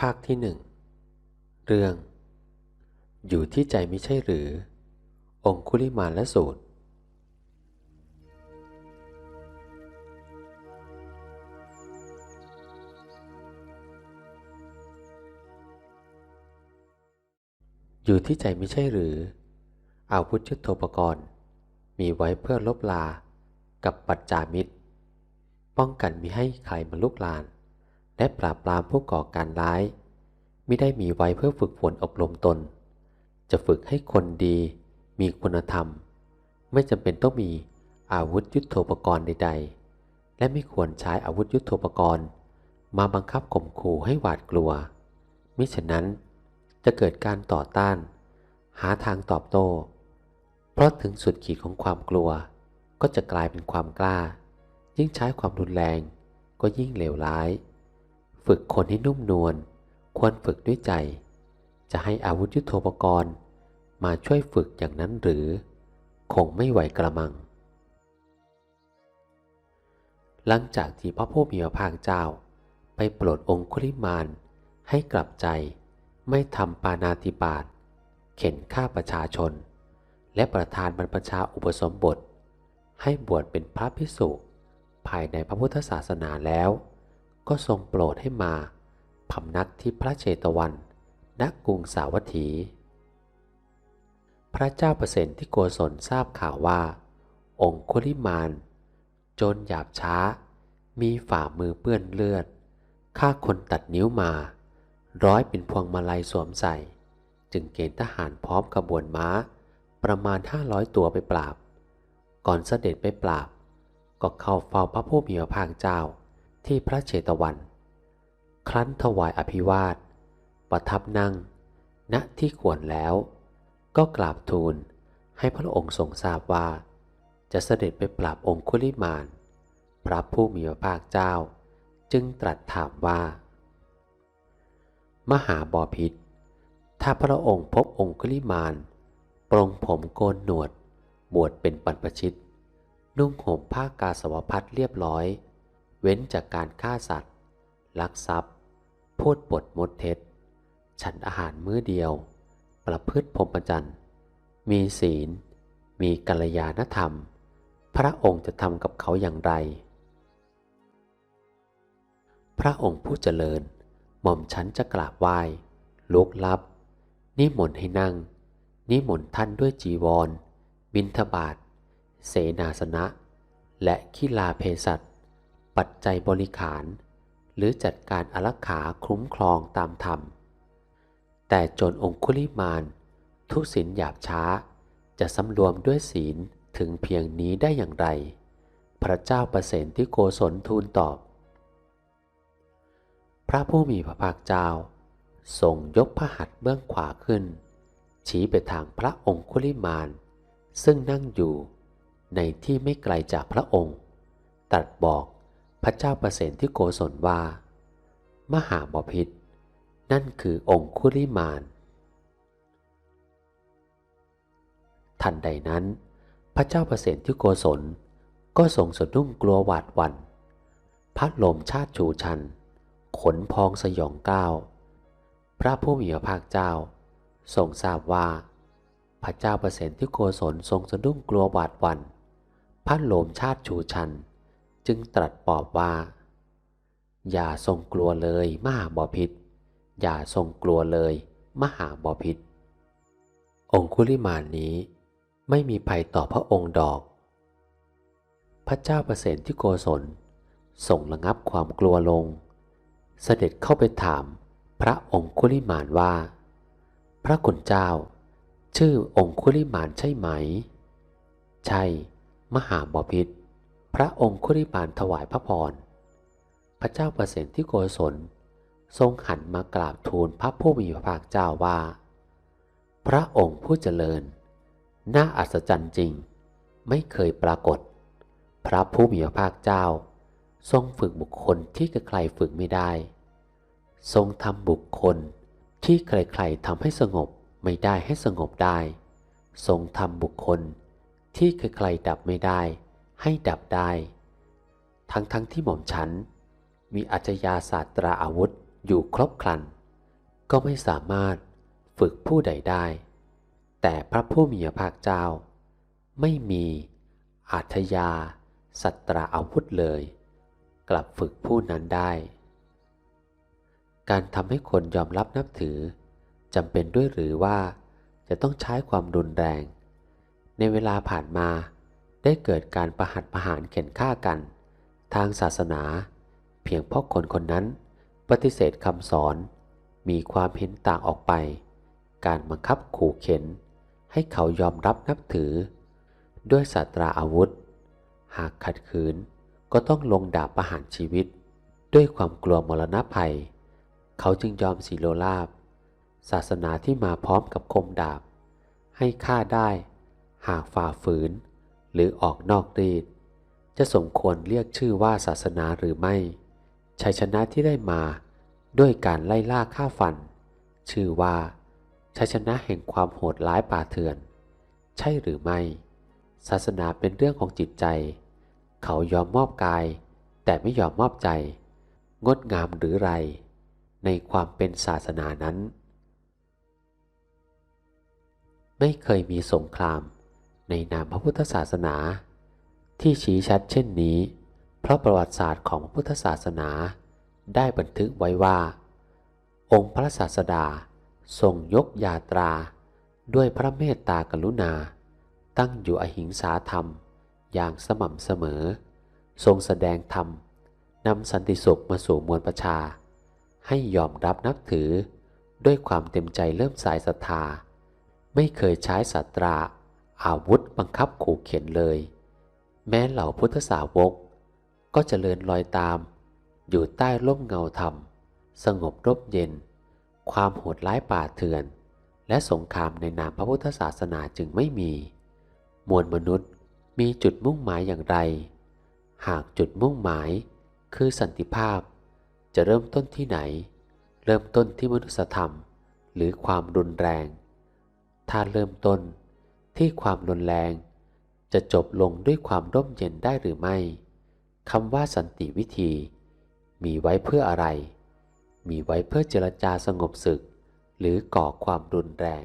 ภาคที่หนึ่งเรื่อง อยู่ที่ใจไม่ใช่หรือ องคุลิมานและสูตร อยู่ที่ใจไม่ใช่หรือ อาวุธยุทโธปกรณ์ มีไว้เพื่อลบลากับปัจจามิตร ป้องกันมิให้ใครมาลุกลาน และปราบปรามผู้ก่อการร้าย ไม่ได้มีไว้เพื่อฝึกฝนอบรมตน จะฝึกให้คนดี มีคุณธรรม ไม่จำเป็นต้องมีอาวุธยุทโธปกรณ์ใด ๆ และไม่ควรใช้อาวุธยุทโธปกรณ์ มาบังคับข่มขู่ให้หวาดกลัว มิฉะนั้นจะเกิดการต่อต้าน หาทางตอบโต้ เพราะถึงสุดขีดของความกลัว ก็จะกลายเป็นความกล้า ยิ่งใช้ความรุนแรงก็ยิ่งเลวร้าย ฝึกคนให้นุ่มนวลควรฝึกด้วยใจ จะให้อาวุธยุโทโธปกรณ์ มาช่วยฝึกอย่างนั้นหรือ คงไม่ไหวกระมัง หลังจากที่พระผู้มีพระภาคเจ้า ไปโปรดองคุลิมานให้กลับใจ ไม่ทำปานาติบาตเข็นฆ่าประชาชน และประธานบรรพชาอุปสมบท ให้บวชเป็นพระภิกษุภายในพระพุทธศาสนาแล้ว ก็ทรงโปรดให้มาพำนักที่พระเชตวันณกรุงสาวัตถี พระเจ้าเปรตที่โกศลทราบข่าวว่า องคุลิมานจนหยาบช้า มีฝ่ามือเปื้อนเลือดฆ่าคนตัดนิ้วมา ร้อยเป็นพวงมาลัยสวมใส่ จึงเกณฑ์ทหารพร้อมกระบวนม้า ประมาณห้าร้อยตัวไปปราบ ก่อนเสด็จไปปราบ ก็เข้าเฝ้าพระผู้มีพระภาคเจ้า ที่พระเชตวัน ครั้นถวายอภิวาท ประทับนั่ง ณที่ควรแล้ว ก็กราบทูลให้พระองค์ทรงทราบว่า จะเสด็จไปปราบองคุลิมาน พระผู้มีพระภาคเจ้า จึงตรัสถามว่า มหาบอพิษถ้าพระองค์พบองคุลิมานปรงผมโกนหนวด บวชเป็นปันประชิต นุ่งห่มผ้ากาสาวพัดเรียบร้อย เว้นจากการฆ่าสัตว์ ลักทรัพย์ พูดปดมดเท็จ ฉันอาหารมื้อเดียว ประพฤติพรหมจรรย์ มีศีล มีกัลยาณธรรม พระองค์จะทำกับเขาอย่างไร พระองค์ผู้เจริญ หม่อมฉันจะกราบไหว้ลุกลับ นิมนต์ให้นั่ง นิมนต์ท่านด้วยจีวร บิณฑบาตเสนาสนะ และขีลาเพสัต ปัจจัยบริขาร หรือจัดการอารักขาคุ้มครองตามธรรม แต่จรองคุลิมาน ทุศินหยาบช้า จะสำรวมด้วยศีลถึงเพียงนี้ได้อย่างไร พระเจ้าประเสนที่โกศลทูลตอบ พระผู้มีพระภาคเจ้าทรงยกพระหัตถ์เบื้องขวาขึ้น ชี้ไปทางพระองคุลิมาน ซึ่งนั่งอยู่ในที่ไม่ไกลจากพระองค์ตรัสบอก พระเจ้าประเสนที่โกศลว่า มหาบพิษนั่นคือองคุลิมาน ทันใดนั้น พระเจ้าประเสนที่โกศลก็ทรงสะดุ้งกลัวหวาดวันพัดลมชาติชูชัน ขนพองสยองก้าว พระผู้มีพระภาคเจ้า ทรงทราบว่า พระเจ้าประเสนที่โกศลทรงสะดุ้งกลัวหวาดวันพัดลมชาติชูชัน จึงตรัสปอบว่า อย่าทรงกลัวเลยมหาบอพิษ อย่าทรงกลัวเลย มหาบอพิษ องคุลิมานนี้ไม่มีภัยต่อพระองค์ดอก พระเจ้าประเสนที่โกศลส่งระงับความกลัวลง เสด็จเข้าไปถามพระองคุลิมานว่า พระคุณเจ้า ชื่อองคุลิมานใช่ไหม ใช่ มหาบพิษ พระองคุลิมานถวายพระพร พระเจ้าประเสนที่โกศล ทรงหันมากราบทูลพระผู้มีพระภาคเจ้าว่า พระองค์ผู้เจริญ น่าอัศจรรย์จริง ไม่เคยปรากฏ พระผู้มีพระภาคเจ้า ทรงฝึกบุคคลที่ใครๆฝึกไม่ได้ ทรงทำบุคคลที่ใครๆทำให้สงบไม่ได้ให้สงบได้ ทรงทำบุคคลที่ใครๆดับไม่ได้ ให้ดับได้ ทั้งๆทที่หม่อมฉัน มีอัจฉริยาศาสตราอาวุธอยู่ครบครัน ก็ไม่สามารถฝึกผู้ใดได้ แต่พระผู้มีพระภาคเจ้า ไม่มีอาทยาสัตราอาวุธเลย กลับฝึกผู้นั้นได้ การทำให้คนยอมรับนับถือจำเป็นด้วยหรือว่าจะต้องใช้ความรุนแรง ในเวลาผ่านมา ได้เกิดการประหัตประหารเข็นฆ่ากัน ทางศาสนา เพียงเพราะคนคนนั้น ปฏิเสธคำสอน มีความเห็นต่างออกไป การบังคับขู่เข็น ให้เขายอมรับนับถือ ด้วยศาสตราอาวุธ หากขัดขืนก็ต้องลงดาบประหารชีวิต ด้วยความกลัวมรณะภัย เขาจึงยอมสีโลลาบ ศาสนาที่มาพร้อมกับคมดาบ ให้ฆ่าได้ หากฝ่าฝืน หรือออกนอกรีดจะสมควรเรียกชื่อว่าศาสนาหรือไม่ชัยชนะที่ได้มาด้วยการไล่ล่าฆ่าฟัน ชื่อว่าชัยชนะแห่งความโหดร้ายป่าเถื่อน ใช่หรือไม่ ศาสนาเป็นเรื่องของจิตใจ เขายอมมอบกาย แต่ไม่ยอมมอบใจ งดงามหรือไร ในความเป็นศาสนานั้น ไม่เคยมีสงคราม ในนามพระพุทธศาสนา ที่ชี้ชัดเช่นนี้ เพราะประวัติศาสตร์ของพระพุทธศาสนา ได้บันทึกไว้ว่า องค์พระศาสดาทรงยกยาตรา ด้วยพระเมตตากรุณา ตั้งอยู่อหิงสาธรรม อย่างสม่ำเสมอ ทรงแสดงธรรมนำสันติสุขมาสู่มวลประชา ให้ยอมรับนับถือ ด้วยความเต็มใจเริ่มสายศรัทธา ไม่เคยใช้สัตรา อาวุธบังคับขู่เข็นเลย แม้เหล่าพุทธสาวก ก็เจริญรอยตาม อยู่ใต้ร่มเงาธรรม สงบร่มเย็น ความโหดร้ายป่าเถื่อน และสงครามในนามพระพุทธศาสนาจึงไม่มี มวลมนุษย์มีจุดมุ่งหมายอย่างไร หากจุดมุ่งหมายคือสันติภาพ จะเริ่มต้นที่ไหน เริ่มต้นที่มนุษยธรรม หรือความรุนแรง ถ้าเริ่มต้น ที่ความรุนแรง จะจบลงด้วยความร่มเย็นได้หรือไม่คำว่าสันติวิธี มีไว้เพื่ออะไร มีไว้เพื่อเจรจาสงบศึก หรือก่อความรุนแรง